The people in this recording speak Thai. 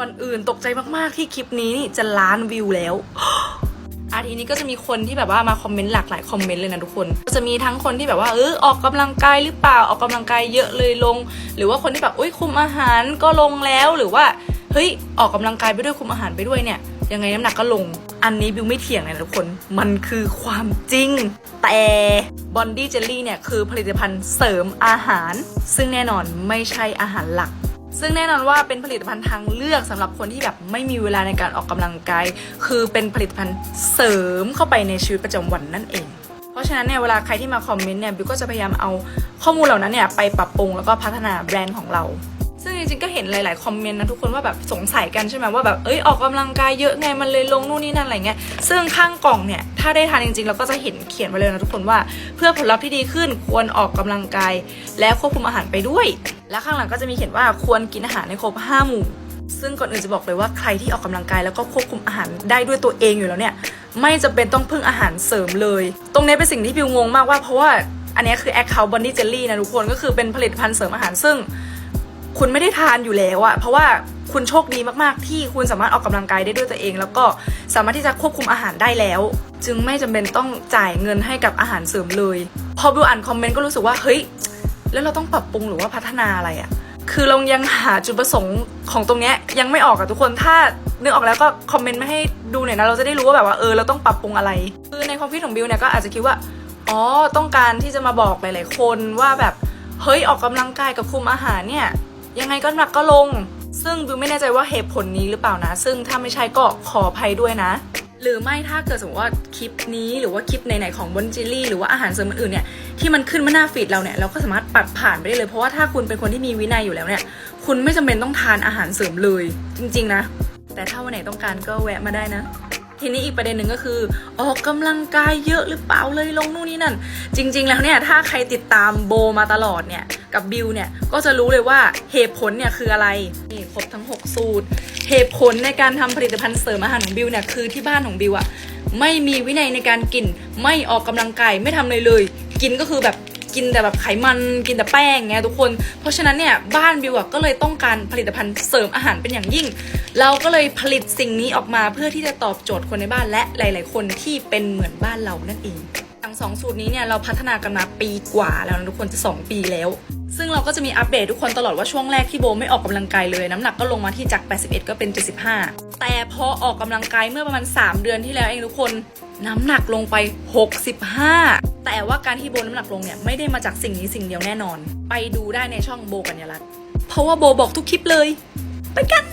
ก่อนอื่นตกใจมาก ๆ ที่คลิปนี้นี่จะล้านวิวแล้ว อาทีนี้ก็จะมีคนที่แบบว่ามาคอมเมนต์หลากหลายคอมเมนต์เลยนะทุกคน ก็จะมีทั้งคนที่แบบว่าเออออกกำลังกายหรือเปล่าออกกำลังกายเยอะเลยลง หรือว่าคนที่แบบอุ้ยคุมอาหารก็ลงแล้วหรือว่าเฮ้ยออกกำลังกายไปด้วยคุมอาหารไปด้วยเนี่ยยังไงน้ำหนักก็ลง อันนี้บิวไม่เถียงเลยนะทุกคนมันคือความจริง แต่บอนดี้เจลลี่เนี่ยคือผลิตภัณฑ์เสริมอาหาร ซึ่งแน่นอนไม่ใช่อาหารหลัก ซึ่งแน่นอนว่าเป็นผลิตภัณฑ์ทางเลือกสำหรับคนที่แบบไม่มีเวลาในการออกกำลังกาย คือเป็นผลิตภัณฑ์เสริมเข้าไปในชีวิตประจำวันนั่นเอง เพราะฉะนั้นเนี่ยเวลาใครที่มาคอมเมนต์เนี่ยบิวก็จะพยายามเอาข้อมูลเหล่านั้นเนี่ยไปปรับปรุงแล้วก็พัฒนาแบรนด์ของเราซึ่งจริงๆก็เห็นหลายๆคอมเมนต์นะทุกคนว่าแบบสงสัยกันใช่ไหมว่าแบบเอ้ยออกกำลังกายเยอะไงมันเลยลงนู่นนี่นั่นอะไรเงี้ยซึ่งข้างกล่องเนี่ยถ้าได้ทานจริงๆ เราก็จะเห็นเขียนไว้เลยนะทุกคนว่า เพื่อผลลัพธ์ที่ดีขึ้นควรออกกำลังกาย และควบคุมอาหารไปด้วย และข้างหลังก็จะมีเขียนว่าควรกินอาหารในครบ 5 หมู่ ซึ่งก่อนอื่นจะบอกเลยว่าใครที่ออกกำลังกายแล้วก็ควบคุมอาหารได้ด้วยตัวเองอยู่แล้วเนี่ย ไม่จำเป็นต้องพึ่งอาหารเสริมเลย ตรงนี้เป็นสิ่งที่บิวงงมากว่าเพราะว่าอันนี้คือ Account Body Jelly นะทุกคนก็คือเป็นผลิตภัณฑ์เสริมอาหารซึ่ง คุณไม่ได้ทานอยู่แล้วอะเพราะว่าคุณโชคดีมากๆ ที่คุณสามารถออกกำลังกายได้ด้วยตัวเอง แล้วก็สามารถที่จะควบคุมอาหารได้แล้ว จึงไม่จำเป็นต้องจ่ายเงินให้กับอาหารเสริมเลย พอบิวอ่านคอมเมนต์ก็รู้สึกว่าเฮ้ย แล้วเราต้องปรับปรุงหรือว่าพัฒนาอะไรอะคือเรายังหาจุดประสงค์ของตรงเนี้ยยังไม่ออกอะทุกคนถ้านึกออกแล้วก็คอมเมนต์มาให้ดูหน่อยนะเราจะได้รู้ว่าแบบว่าเออเราต้องปรับปรุงอะไร คือในความคิดของบิวเนี่ยก็อาจจะคิดว่าอ๋อต้องการที่จะมาบอกหลาย ๆ คนว่าแบบเฮ้ยออกกำลังกายกับคุมอาหารเนี่ยยังไงก็หนักก็ลง ซึ่งบิวไม่แน่ใจว่าเหตุผลนี้หรือเปล่านะ ซึ่งถ้าไม่ใช่ก็ขออภัยด้วยนะ หรือไม่ถ้าเกิดสมมติว่าคลิปนี้หรือว่าคลิปไหนๆของบนจิลลี่ หรือว่าอาหารเสริมอื่นๆเนี่ยที่มันขึ้นมาหน้าฟีดเราเนี่ยเราก็สามารถปัดผ่านไปได้เลย เพราะว่าถ้าคุณเป็นคนที่มีวินัยอยู่แล้วเนี่ยคุณไม่จำเป็นต้องทานอาหารเสริมเลยจริง ๆ นะ แต่ถ้าวันไหนต้องการก็แวะมาได้นะ ทีนี้อีกประเด็นหนึ่งก็คือ ออกกำลังกายเยอะหรือเปล่าเลยลงนู่นนี่นั่น จริง ๆ แล้วเนี่ยถ้าใครติดตามโบมาตลอดเนี่ยกับบิวเนี่ยก็จะรู้เลยว่าเหตุผลเนี่ยคืออะไรนี่ครบทั้ง 6 สูตร เหตุผลในการทำผลิตภัณฑ์เสริมอาหารของบิวเนี่ยคือที่บ้านของบิวอะไม่มีวินัยในการกิน ไม่ออกกำลังกายไม่ทำเลยเลย กินก็คือแบบ กินแต่แบบไขมันกินแต่แป้งไงทุกคน เพราะฉะนั้นเนี่ยบ้านบิวอะก็เลยต้องการผลิตภัณฑ์เสริมอาหารเป็นอย่างยิ่ง เราก็เลยผลิตสิ่งนี้ออกมาเพื่อที่จะตอบโจทย์คนในบ้านและหลาย ๆ คนที่เป็นเหมือนบ้านเรานั่นเองทั้งสองสูตรนี้เนี่ยเราพัฒนากันมาปีกว่าแล้วนะทุกคนจะ 2 ปีแล้วซึ่งเราก็จะมีอัปเดตทุกคนตลอดว่าช่วงแรกที่โบไม่ออกกำลังกายเลย น้ำหนักก็ลงมาที่จาก 81 ก็เป็น 75 แต่พอออกกำลังกายเมื่อประมาณ 3 เดือนที่แล้วเองทุกคน น้ำหนักลงไป 65 แต่ว่าการที่โบน้ำหนักลงเนี่ยไม่ได้มาจากสิ่งนี้สิ่งเดียวแน่นอน ไปดูได้ในช่องโบกัญญาลักษณ์เพราะว่าโบบอกทุกคลิปเลย ไปกัน